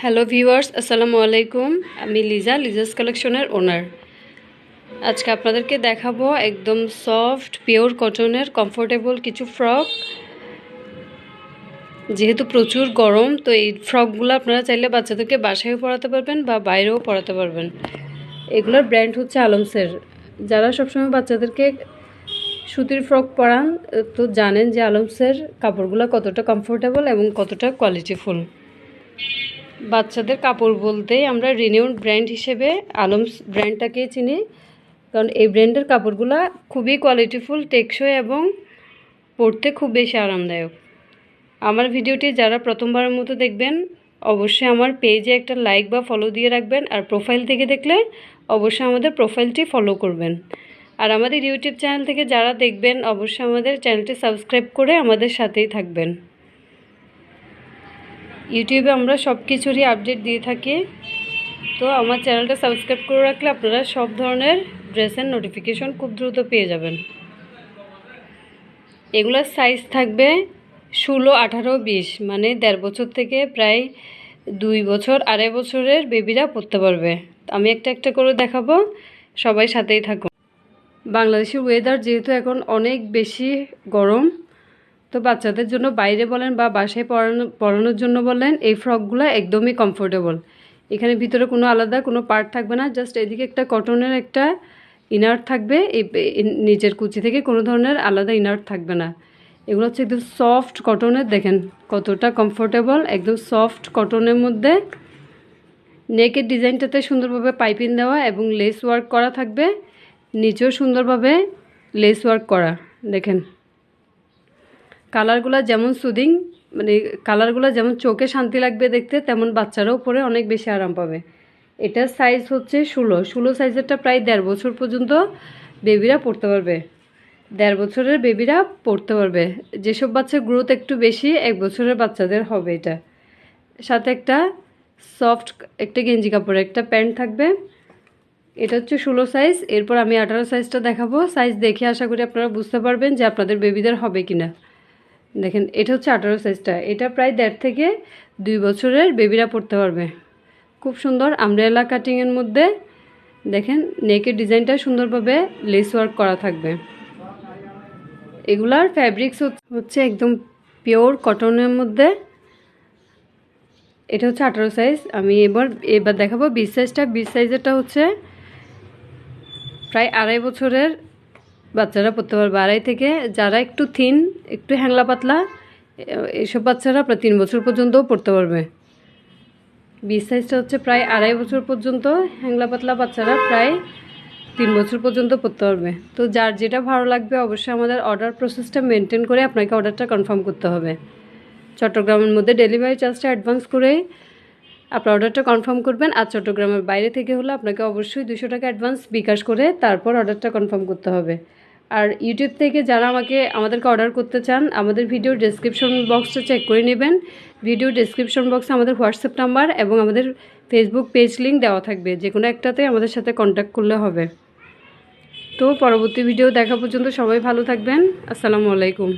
Hello viewers আসসালামু আলাইকুম আমি লিজা লিজাস কালেকশনের ওনার আজকে আপনাদেরকে দেখাবো একদম সফট পিওর কটনের কমফোর্টেবল কিছু ফ্রক যেহেতু প্রচুর গরম, তো এই ফ্রকগুলো আপনারা চাইলে বাচ্চাদেরকে বাসায়ও পড়াতে পারবেন বা বাইরেও পড়াতে পারবেন। এগুলোর ব্র্যান্ড হচ্ছে আলমসের যারা সবসময় বাচ্চাদেরকে সুতির ফ্রক পরান, তো জানেন যে আলমসের কাপড়গুলো কতটা কমফোর্টেবল এবং কতটা কোয়ালিটিফুল বাচ্চাদের কাপড় বলতে আমরা রিনিউড ব্র্যান্ড হিসেবে আলমস ব্র্যান্ডটাকেই চিনি। কারণ এই ব্র্যান্ডের কাপড়গুলো খুবই কোয়ালিটিফুল টেকসই এবং পরতে খুব বেশি আরামদায়ক। আমার ভিডিওটি যারা প্রথমবারের মতো দেখবেন, অবশ্যই আমার পেজে একটা লাইক বা ফলো দিয়ে রাখবেন আর প্রোফাইল থেকে দেখলে অবশ্যই আমাদের প্রোফাইলটি ফলো করবেন। আর আমাদের ইউটিউব চ্যানেল থেকে যারা দেখবেন, অবশ্যই আমাদের চ্যানেলটি সাবস্ক্রাইব করে আমাদের সাথেই থাকবেন। ইউটিউবে আমরা সব কিছুরই আপডেট দিয়ে থাকি। তো আমার চ্যানেলটা সাবস্ক্রাইব করে রাখলে আপনারা সব ধরনের ড্রেসের নোটিফিকেশন খুব দ্রুত পেয়ে যাবেন। এগুলোর সাইজ থাকবে ষোলো, আঠারো, বিশ মানে দেড় বছর থেকে প্রায় দুই বছর, আড়াই বছরের বেবিরা পড়তে পারবে। আমি একটা একটা করে দেখাবো, সবাই সাথেই থাকুন। বাংলাদেশের ওয়েদার যেহেতু এখন অনেক বেশি গরম তো বাচ্চাদের জন্য বাইরে বলেন বা বাসায় পড়ানো পড়ানোর জন্য বলেন, এই ফ্রকগুলো একদমই কমফোর্টেবল এখানে ভিতরে কোনো আলাদা কোনো পার্ট থাকবে না জাস্ট এদিকে একটা কটনের একটা ইনার থাকবে, এই নিচের কুচি থেকে কোনো ধরনের আলাদা ইনার থাকবে না। এগুলো হচ্ছে একদম সফট কটনের দেখেন কতটা কমফোর্টেবল একদম সফট কটনের মধ্যে। নেকের ডিজাইনটাতে সুন্দরভাবে পাইপিং দেওয়া এবং লেস ওয়ার্ক করা থাকবে, নিচেও সুন্দরভাবে লেস ওয়ার্ক করা, দেখেন। কালারগুলো যেমন সুদিং মানে কালারগুলো যেমন চোখে শান্তি লাগবে দেখতে, তেমন বাচ্চারাও পরে অনেক বেশি আরাম পাবে। এটার সাইজ হচ্ছে ষোলো। ষোলো সাইজেরটা প্রায় দেড় বছর পর্যন্ত বেবিরা পড়তে পারবে। দেড় বছরের বেবিরা পড়তে পারবে। যেসব বাচ্চার গ্রোথ একটু বেশি, এক বছরের বাচ্চাদের হবে এটা। সাথে একটা সফট একটা গেঞ্জি কাপড় একটা প্যান্ট থাকবে। এটা হচ্ছে ষোলো সাইজ এরপর আমি আঠারো সাইজটা দেখাবো। সাইজ দেখে আশা করি আপনারা বুঝতে পারবেন যে আপনাদের বেবিদের হবে কিনা। দেখেন, এটা হচ্ছে আঠারো সাইজটা এটা প্রায় দেড় থেকে দুই বছরের বেবিরা পড়তে পারবে। খুব সুন্দর আমরেলা কাটিংয়ের মধ্যে। দেখেন নেকের ডিজাইনটা সুন্দরভাবে লেস ওয়ার্ক করা থাকবে। এগুলার ফ্যাব্রিক্স হচ্ছে একদম পিওর কটনের মধ্যে। এটা হচ্ছে আঠারো সাইজ আমি এবার এবার দেখাবো বিশ সাইজটা বিশ সাইজেরটা হচ্ছে প্রায় আড়াই বছরের বাচ্চারা পড়তে পারবে আড়াই থেকে যারা একটু থিন, একটু হ্যাংলা পাতলা এইসব বাচ্চারা প্রায় তিন বছর পর্যন্তও পড়তে পারবে। বিশ সাইজটা হচ্ছে প্রায় আড়াই বছর পর্যন্ত, হ্যাংলা পাতলা বাচ্চারা প্রায় তিন বছর পর্যন্ত পড়তে পারবে। তো যার যেটা ভালো লাগবে অবশ্যই আমাদের অর্ডার প্রসেসটা মেনটেন করে আপনাকে অর্ডারটা কনফার্ম করতে হবে। চট্টগ্রামের মধ্যে ডেলিভারি চার্জটা অ্যাডভান্স করে আপনার অর্ডারটা কনফার্ম করবেন আর চট্টগ্রামের বাইরে থেকে হলে আপনাকে অবশ্যই দুশো টাকা অ্যাডভান্স বিকাশ করে তারপর অর্ডারটা কনফার্ম করতে হবে। আর ইউটিউব থেকে যারা আমাকে, আমাদেরকে অর্ডার করতে চান, আমাদের ভিডিও ডেসক্রিপশন বক্সটা চেক করে নেবেন। ভিডিও ডেসক্রিপশন বক্সে আমাদের হোয়াটসঅ্যাপ নাম্বার এবং আমাদের ফেসবুক পেজ লিঙ্ক দেওয়া থাকবে। যে কোনো একটাতে আমাদের সাথে কন্ট্যাক্ট করলে হবে। তো পরবর্তী ভিডিও দেখা পর্যন্ত সবাই ভালো থাকবেন। আসসালামু আলাইকুম।